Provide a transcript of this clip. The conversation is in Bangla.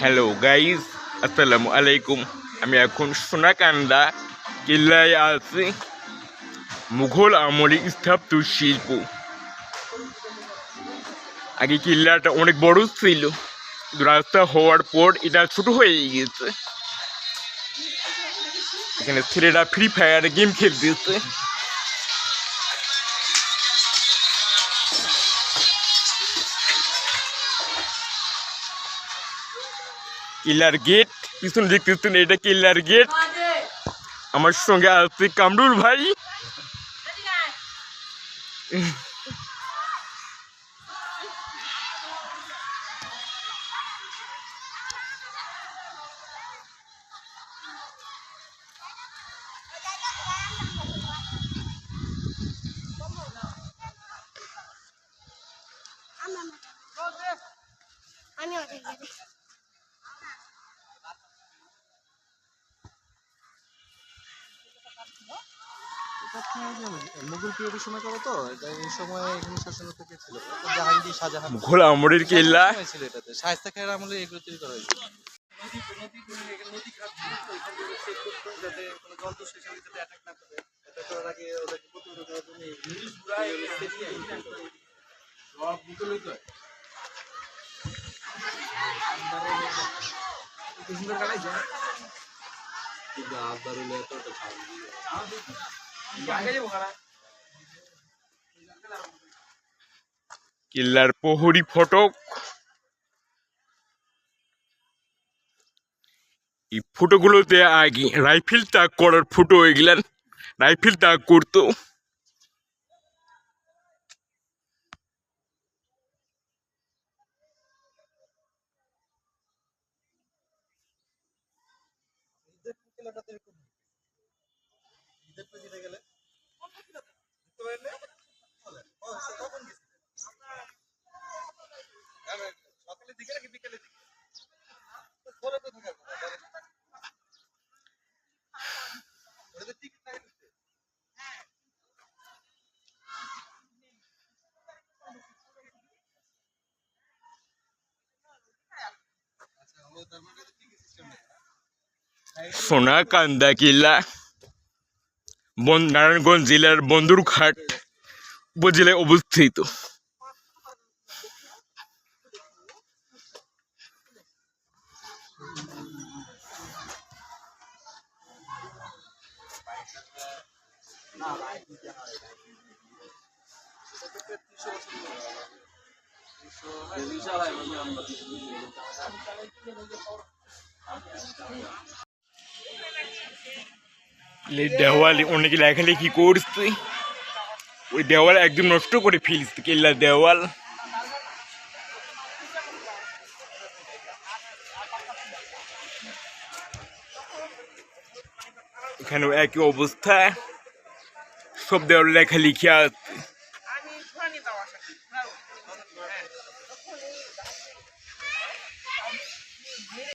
হ্যালো গাইজ আসসালামু আলাইকুম আমি এখন সোনাকান্দা কিল্লায় আছি। মুঘল আমলি স্থাপত্য শিল্প। আগে কিল্লাটা অনেক বড় ছিল। রাস্তা হওয়ার পর এটা ছোট হয়ে গেছে এখানে ছেলেরা ফ্রি ফায়ার গেম খেলতেছে। কিল্লার গেট পিছনে দেখতেছেন এটা কিল্লার গেট। আমার সঙ্গে আছে কামরুল ভাই। আমি মুঘল আমলের কিল্লা সময় ছিল? এটাতে। শায়েস্তা খায়ের আমলে কিল্লার প্রহরী ফটক। এই ফুটোগুলোতে আগে রাইফেল তাক করার ফুটো এগুলান রাইফেল তাক করতো। সোনাকান্দা কিল্লা বন নারায়ণগঞ্জ জেলার বন্দরঘাট উপজেলায় অবস্থিত। দেওয়াল অনেকে লেখালেখি করছে ওই দেওয়াল একদম নষ্ট করে ফেলছে কেল্লা দেওয়াল এখানেও একই অবস্থা সব দেওয়াল লেখালেখি আছে